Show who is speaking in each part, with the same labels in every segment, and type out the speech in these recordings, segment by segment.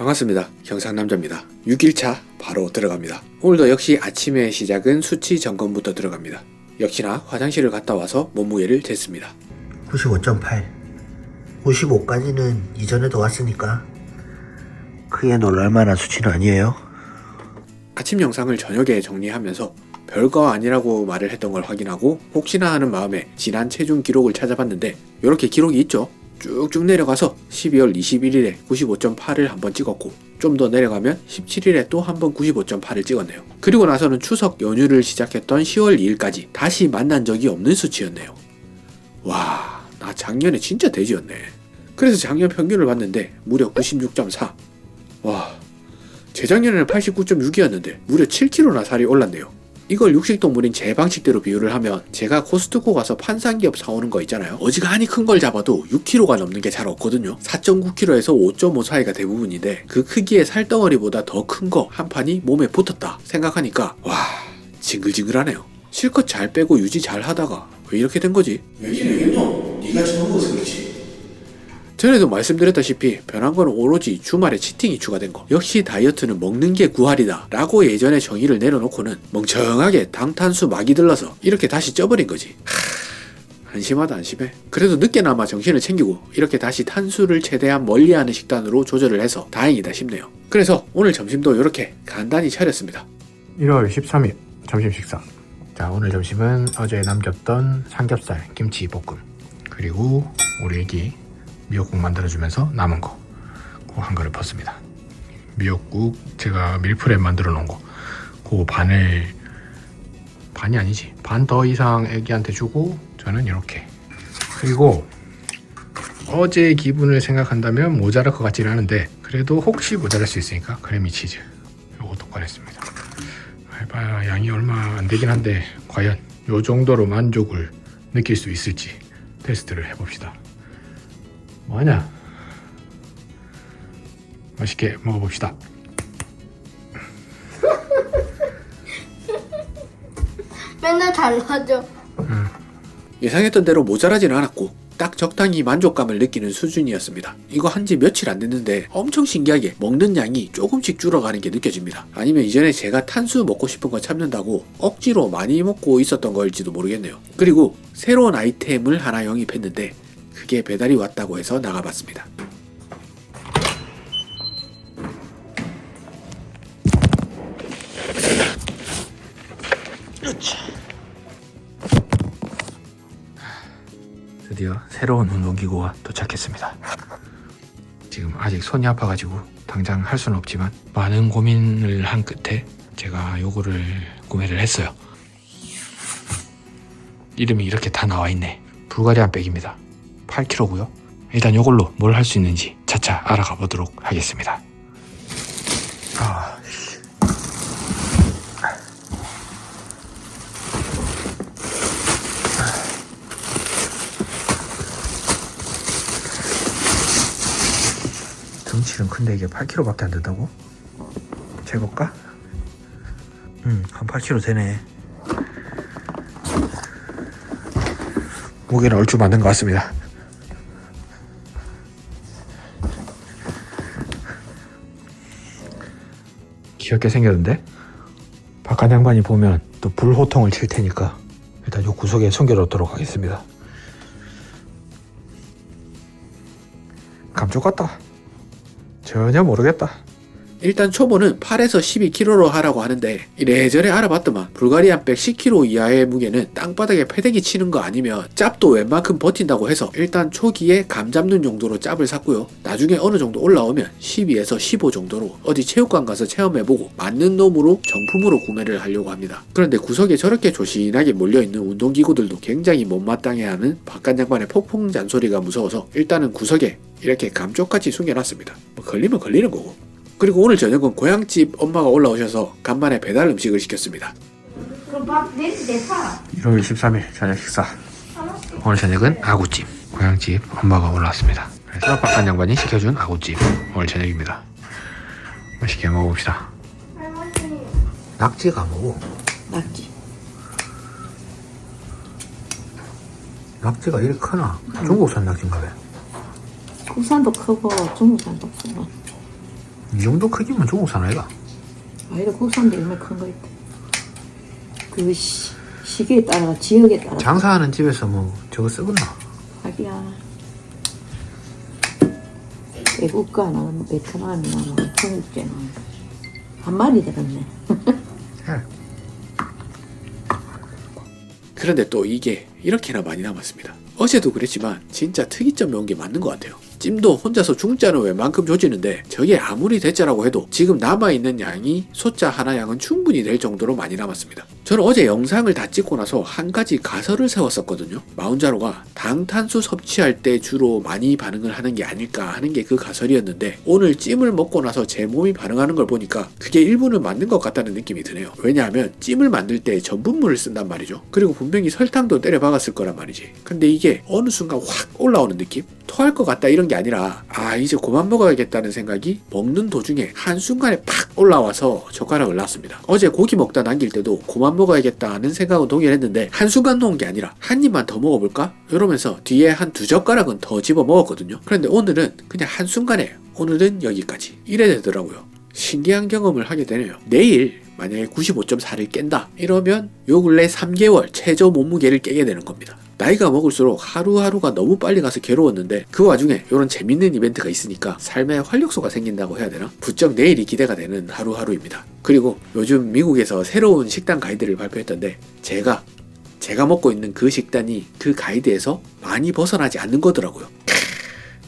Speaker 1: 반갑습니다. 경상남자입니다. 6일차 바로 들어갑니다. 오늘도 역시 아침의 시작은 수치 점검부터 들어갑니다. 역시나 화장실을 갔다 와서 몸무게를 쟀습니다.
Speaker 2: 95.8 95까지는 이전에도 왔으니까 크게 놀랄만한 수치는 아니에요
Speaker 1: 아침 영상을 저녁에 정리하면서 별거 아니라고 말을 했던 걸 확인하고 혹시나 하는 마음에 지난 체중 기록을 찾아봤는데 이렇게 기록이 있죠. 쭉쭉 내려가서 12월 21일에 95.8을 한번 찍었고 좀 더 내려가면 17일에 또 한번 95.8을 찍었네요. 그리고 나서는 추석 연휴를 시작했던 10월 2일까지 다시 만난 적이 없는 수치였네요. 와, 나 작년에 진짜 돼지였네. 그래서 작년 평균을 봤는데 무려 96.4. 와, 재작년에는 89.6이었는데 무려 7kg나 살이 올랐네요. 이걸 육식동물인 제 방식대로 비유를 하면 제가 코스트코 가서 판상기업 사오는 거 있잖아요. 어지간히 큰 걸 잡아도 6kg가 넘는 게 잘 없거든요. 4.9kg에서 5.5 사이가 대부분인데 그 크기의 살덩어리보다 더 큰 거 한 판이 몸에 붙었다 생각하니까 와 징글징글하네요. 실컷 잘 빼고 유지 잘 하다가 왜 이렇게 된 거지? 왜긴 왜겠노? 네가 그렇지. 전에도 말씀드렸다시피 변한 건 오로지 주말에 치팅이 추가된 거. 역시 다이어트는 먹는 게 구할이다. 라고 예전에 정의를 내려놓고는 멍청하게 당탄수 막이 들러서 이렇게 다시 쪄버린 거지. 하, 한심하다 한심해. 그래도 늦게나마 정신을 챙기고 이렇게 다시 탄수를 최대한 멀리하는 식단으로 조절을 해서 다행이다 싶네요. 그래서 오늘 점심도 이렇게 간단히 차렸습니다.
Speaker 3: 1월 13일 점심 식사. 자, 오늘 점심은 어제 남겼던 삼겹살, 김치 볶음. 그리고 우리 애기 미역국 만들어주면서 남은 거. 그거 한 그릇 었습니다 미역국 제가 밀프렙 만들어 놓은 거. 그거 반을, 반이 아니지. 반 더 이상 애기한테 주고 저는 이렇게. 그리고 어제 기분을 생각한다면 모자랄 것 같지는 않은데 그래도 혹시 모자랄 수 있으니까 크래미 치즈 요것도 꺼냈습니다. 알바 양이 얼마 안 되긴 한데 과연 요 정도로 만족을 느낄 수 있을지 테스트를 해봅시다. 뭐하냐? 맛있게 먹어봅시다.
Speaker 4: 맨날 달라져.
Speaker 1: 예상했던 대로 모자라지는 않았고 딱 적당히 만족감을 느끼는 수준이었습니다. 이거 한 지 며칠 안 됐는데 엄청 신기하게 먹는 양이 조금씩 줄어가는 게 느껴집니다. 아니면 이전에 제가 탄수 먹고 싶은 거 참는다고 억지로 많이 먹고 있었던 걸지도 모르겠네요. 그리고 새로운 아이템을 하나 영입했는데 그게 배달이 왔다고 해서 나가봤습니다.
Speaker 3: 드디어 새로운 운동기구가 도착했습니다. 지금 아직 손이 아파가지고 당장 할 수는 없지만 많은 고민을 한 끝에 제가 요거를 구매를 했어요. 이름이 이렇게 다 나와 있네. 불가리안 백입니다. 8kg고요. 일단 요걸로 뭘 할 수 있는지 차차 알아가 보도록 하겠습니다. 아, 씨. 덩치는 큰데 이게 8kg밖에 안 된다고? 재볼까?
Speaker 2: 응, 한 8kg 되네
Speaker 3: 무게는 얼추 맞는 것 같습니다. 귀엽게 생겼는데? 바깥 양반이 보면 또 불호통을 칠 테니까 일단 요 구석에 숨겨놓도록 하겠습니다. 감쪽 같다. 전혀 모르겠다.
Speaker 1: 일단 초보는 8에서 12kg로 하라고 하는데 이래저래 알아봤더만 불가리안 백 10kg 이하의 무게는 땅바닥에 패대기 치는 거 아니면 짭도 웬만큼 버틴다고 해서 일단 초기에 감 잡는 용도로 짭을 샀고요. 나중에 어느 정도 올라오면 12에서 15 정도로 어디 체육관 가서 체험해보고 맞는 놈으로 정품으로 구매를 하려고 합니다. 그런데 구석에 저렇게 조신하게 몰려있는 운동기구들도 굉장히 못마땅해하는 바깥 양반의 폭풍 잔소리가 무서워서 일단은 구석에 이렇게 감쪽같이 숨겨놨습니다. 뭐 걸리면 걸리는 거고. 그리고 오늘 저녁은 고향집 엄마가 올라오셔서 간만에 배달 음식을 시켰습니다.
Speaker 4: 그럼 밥 내일 내사.
Speaker 3: 1월 23일 저녁 식사. 오늘 저녁은 아구찜. 고향집 엄마가 올라왔습니다. 그래서 바깥 양반이 시켜준 아구찜. 오늘 저녁입니다. 맛있게 먹어봅시다.
Speaker 4: 할머니.
Speaker 2: 낙지가 뭐고?
Speaker 4: 낙지.
Speaker 2: 낙지가 이렇게 크나? 중국산 낙지인가 봐
Speaker 4: 국산도 크고 중국산도 크고.
Speaker 2: 이 정도 크기면 중국 사나이가.
Speaker 5: 아이가 국산도 얼마나 큰거 있다. 그 시, 시기에 따라 지역에 따라
Speaker 2: 장사하는 집에서 뭐 저거 쓰겠나?
Speaker 5: 하기야. 애국가나 베트남이나 뭐 중국제나 한 마리 들었네.
Speaker 2: 예.
Speaker 1: 그런데 또 이게 이렇게나 많이 남았습니다. 어제도 그랬지만 진짜 특이점 매운 게 맞는 것 같아요. 찜도 혼자서 중짜는 웬만큼 조지는데 저게 아무리 대짜라고 해도 지금 남아있는 양이 소짜 하나 양은 충분히 될 정도로 많이 남았습니다. 저는 어제 영상을 다 찍고 나서 한 가지 가설을 세웠었거든요. 마운자로가 당탄수 섭취할 때 주로 많이 반응을 하는 게 아닐까 하는 게 그 가설이었는데 오늘 찜을 먹고 나서 제 몸이 반응하는 걸 보니까 그게 일부는 맞는 것 같다는 느낌이 드네요. 왜냐하면 찜을 만들 때 전분물을 쓴단 말이죠. 그리고 분명히 설탕도 때려 박았을 거란 말이지. 근데 이게 어느 순간 확 올라오는 느낌? 토할 것 같다 이런 게 아니라 아 이제 그만 먹어야겠다는 생각이 먹는 도중에 한순간에 팍 올라와서 젓가락을 놨습니다. 어제 고기 먹다 남길 때도 그만 먹어야겠다는 생각은 동일 했는데 한순간 놓은 게 아니라 한 입만 더 먹어볼까? 이러면서 뒤에 한 두 젓가락은 더 집어 먹었거든요. 그런데 오늘은 그냥 한순간에 오늘은 여기까지 이래 되더라고요. 신기한 경험을 하게 되네요. 내일 만약에 95.4를 깬다 이러면 요 근래 3개월 최저 몸무게를 깨게 되는 겁니다. 나이가 먹을수록 하루하루가 너무 빨리 가서 괴로웠는데 그 와중에 이런 재밌는 이벤트가 있으니까 삶에 활력소가 생긴다고 해야 되나? 부쩍 내일이 기대가 되는 하루하루입니다. 그리고 요즘 미국에서 새로운 식단 가이드를 발표했던데 제가 제가 먹고 있는 그 식단이 그 가이드에서 많이 벗어나지 않는 거더라고요.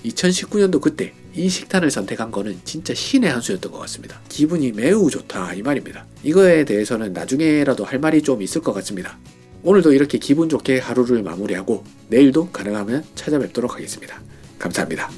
Speaker 1: 2019년도 그때 이 식단을 선택한 거는 진짜 신의 한 수였던 것 같습니다. 기분이 매우 좋다 이 말입니다. 이거에 대해서는 나중에라도 할 말이 좀 있을 것 같습니다. 오늘도 이렇게 기분 좋게 하루를 마무리하고 내일도 가능하면 찾아뵙도록 하겠습니다. 감사합니다.